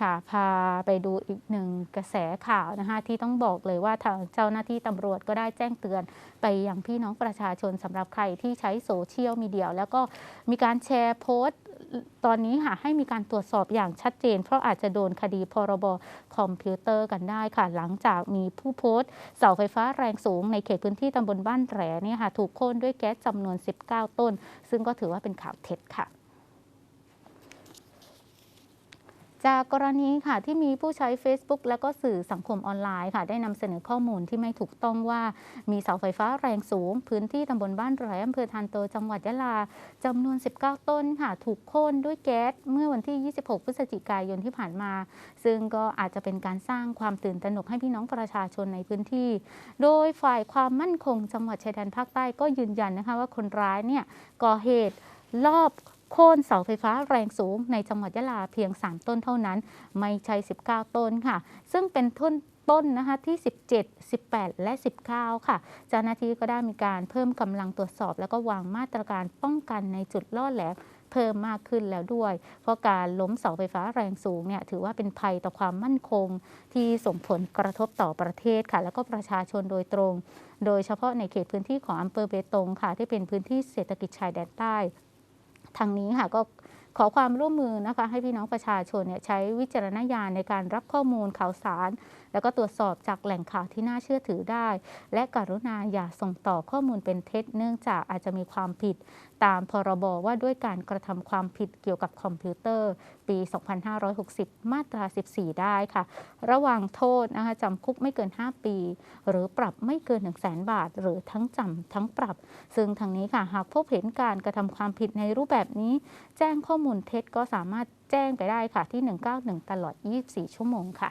ค่ะพาไปดูอีกหนึ่งกระแสข่าวนะคะที่ต้องบอกเลยว่าทางเจ้าหน้าที่ตำรวจก็ได้แจ้งเตือน ไปยังพี่น้องประชาชนสำหรับใครที่ใช้โซเชียลมีเดียแล้วก็มีการแชร์โพสต์ตอนนี้ค่ะให้มีการตรวจสอบอย่างชัดเจน เพราะอาจจะโดนคดีพรบคอมพิวเตอร์กันได้ค่ะ หลังจากมีผู้โพสต์เสาไฟฟ้าแรงสูงในเขตพื้นที่ตำบลบ้านแหลเนี่ยค่ะถูกโค่นด้วยแก๊สจำนวน 19 ต้น ซึ่งก็ถือว่าเป็นข่าวเท็จค่ะ จากกรณีค่ะที่มีผู้ใช้ Facebook แล้วก็สื่อสังคมออนไลน์ค่ะ ได้นำเสนอข้อมูลที่ไม่ถูกต้องว่ามีเสาไฟฟ้าแรงสูง พื้นที่ตำบลบ้านแหลอำเภอทานโตจังหวัดยะลาจำนวน 19 ต้นค่ะ ถูกโค่นด้วยแก๊สเมื่อวันที่ 26 พฤศจิกายนที่ผ่านมา ซึ่งก็อาจจะเป็นการสร้างความตื่นตระหนกให้พี่น้องประชาชนในพื้นที่ โดยฝ่ายความมั่นคงจังหวัดชายแดนภาคใต้ก็ยืนยันนะคะว่าคนร้ายเนี่ยก่อเหตุลอบ โค่นเสาไฟฟ้าแรงสูงในจังหวัดยะลาเพียง 3 ต้นเท่านั้น ไม่ใช่ 19 ต้นค่ะ ซึ่งเป็นต้นต้นนะคะที่ 17 18 และ 19 ค่ะ เจ้าหน้าที่ก็ได้มีการเพิ่มกำลังตรวจสอบ แล้วก็วางมาตรการป้องกันในจุดล่อแหลมเพิ่มมากขึ้นแล้วด้วย เพราะการล้มเสาไฟฟ้าแรงสูงเนี่ยถือว่าเป็นภัยต่อความมั่นคง ที่ส่งผลกระทบต่อประเทศค่ะ แล้วก็ประชาชนโดยตรง โดยเฉพาะในเขตพื้นที่ของอำเภอเบตงค่ะ ที่เป็นพื้นที่เศรษฐกิจชายแดนใต้ ทางนี้ค่ะก็ ขอความร่วมมือนะคะให้พี่น้องประชาชนเนี่ยใช้วิจารณญาณในการรับข้อมูลข่าวสาร แล้วก็ตรวจสอบจากแหล่งข่าวที่น่าเชื่อถือได้ และกรุณาอย่าส่งต่อข้อมูลเป็นเท็จ เนื่องจากอาจจะมีความผิดตามพรบว่าด้วยการกระทำความผิดเกี่ยวกับคอมพิวเตอร์ ปี 2560 มาตรา 14 ได้ค่ะ ระหว่างโทษนะคะจำคุกไม่เกิน 5 ปี หรือปรับไม่เกิน 1 0 0 0 0แบาท หรือทั้งจำทั้งปรับ ซึ่งทางนี้ค่ะหากพบเห็นการกระทำความผิดในรูปแบบนี้ แจ้งข้อมูลมูลเท็จก็สามารถแจ้งไปได้ค่ะที่ 191 ตลอด 24 ชั่วโมงค่ะ